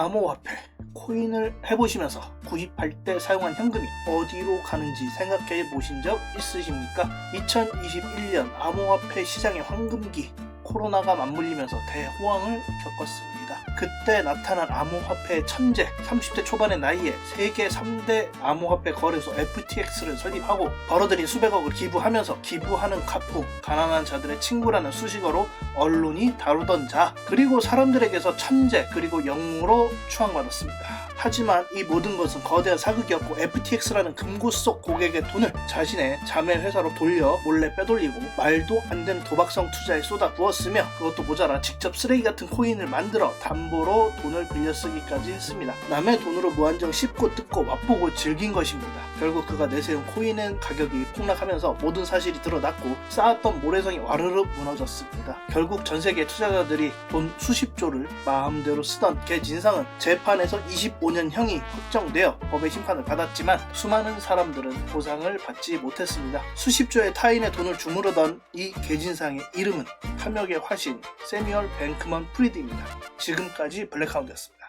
암호화폐 코인을 해보시면서 구입할 때 사용한 현금이 어디로 가는지 생각해 보신 적 있으십니까? 2021년 암호화폐 시장의 황금기 코로나가 맞물리면서 대호황을 겪었습니다. 그때 나타난 암호화폐의 천재 30대 초반의 나이에 세계 3대 암호화폐 거래소 FTX를 설립하고 벌어들인 수백억을 기부하면서 기부하는 가풍 가난한 자들의 친구라는 수식어로 언론이 다루던 자 그리고 사람들에게서 천재 그리고 영웅으로 추앙받았습니다. 하지만 이 모든 것은 거대한 사극이었고 FTX라는 금고 속 고객의 돈을 자신의 자매 회사로 돌려 몰래 빼돌리고 말도 안 되는 도박성 투자에 쏟아 부었으며 그것도 모자라 직접 쓰레기 같은 코인을 만들어 담보로 돈을 빌려 쓰기까지 했습니다. 남의 돈으로 무한정 씹고 뜯고 맛보고 즐긴 것입니다. 결국 그가 내세운 코인은 가격이 폭락하면서 모든 사실이 드러났고 쌓았던 모래성이 와르르 무너졌습니다. 결국 전 세계 투자자들이 돈 수십조를 마음대로 쓰던 개 진상은 재판에서 25 년형이 확정되어 법의 심판을 받았지만 수많은 사람들은 보상을 받지 못했습니다. 수십조의 타인의 돈을 주무르던 이 개진상의 이름은 탐욕의 화신 세뮤얼 뱅크먼 프리드입니다. 지금까지 블랙하운드였습니다.